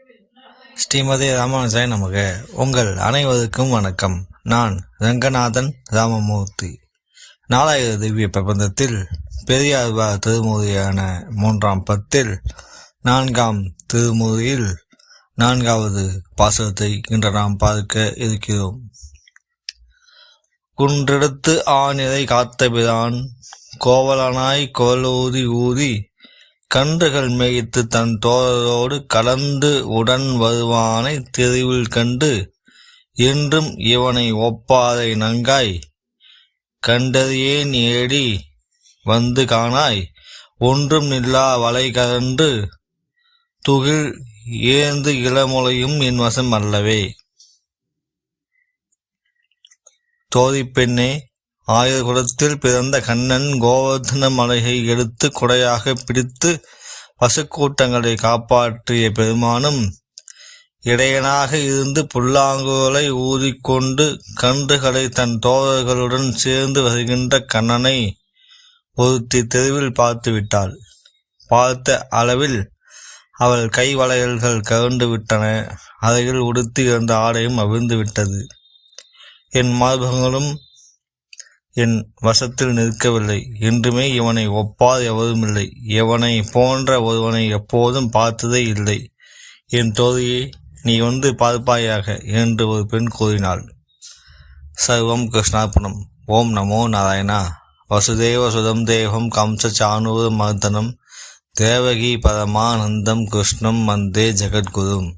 ஸ்ரீமதி ராமானுஜாய் நமக. உங்கள் அனைவருக்கும் வணக்கம். நான் ரங்கநாதன் ராமமூர்த்தி. நாலாயிர திவ்ய பிரபந்தத்தில் பெரியார்வா திருமுறையான மூன்றாம் பத்தில் நான்காம் திருமுறையில் நான்காவது பாசத்தை இன்று நாம் பார்க்க இருக்கிறோம். குன்றெடுத்து ஆநிலை காத்தபிரான் கோவலனாய் கோலூதி ஊதி கன்றுகள் மேய்த்து தன் தோழரோடு கலந்து உடன் வருவானை தெருவில் கண்டு என்றும் இவனை ஒப்பாதை நங்காய் கண்டறியேன் ஏடி வந்து காணாய் ஒன்றும் நில்லா வலை கரண்டு துகில் ஏந்து இளமுலையும் என் வசம் அல்லவே. தோதிப்பெண்ணே ஆயுர்குலத்தில் பிறந்த கண்ணன் கோவர்தன மலையை எடுத்து கொடையாக பிடித்து பசுக்கூட்டங்களை காப்பாற்றிய பெருமானும் இடையனாக இருந்து புல்லாங்குழலை ஊதிக்கொண்டு கன்றுகளை தன் தோழர்களுடன் சேர்ந்து வருகின்ற கண்ணனை ஒருத்தி தெருவில் பார்த்து விட்டாள். பார்த்த அளவில் அவள் கை வளையல்கள் கருண்டு விட்டன. அறையில் உடுத்தி இருந்த ஆடையும் அவிழ்ந்து விட்டது. என் மார்பகங்களும் என் வசத்தில் நிற்கவில்லை. என்றுமே இவனை ஒப்பார் எவருமில்லை இவனை போன்ற ஒருவனை எப்போதும் பார்த்ததே இல்லை. என் தோழியை நீ வந்து பார்ப்பாயாக என்று ஒரு பெண் கூறினாள். சர்வம் கிருஷ்ணார்ப்பணம் ஓம் நமோ நாராயணா. வசுதேவ சுதம் தேவம் கம்ச சானூர மர்தனம். தேவகி பரமானந்தம் கிருஷ்ணம் வந்தே ஜெகத்குரும்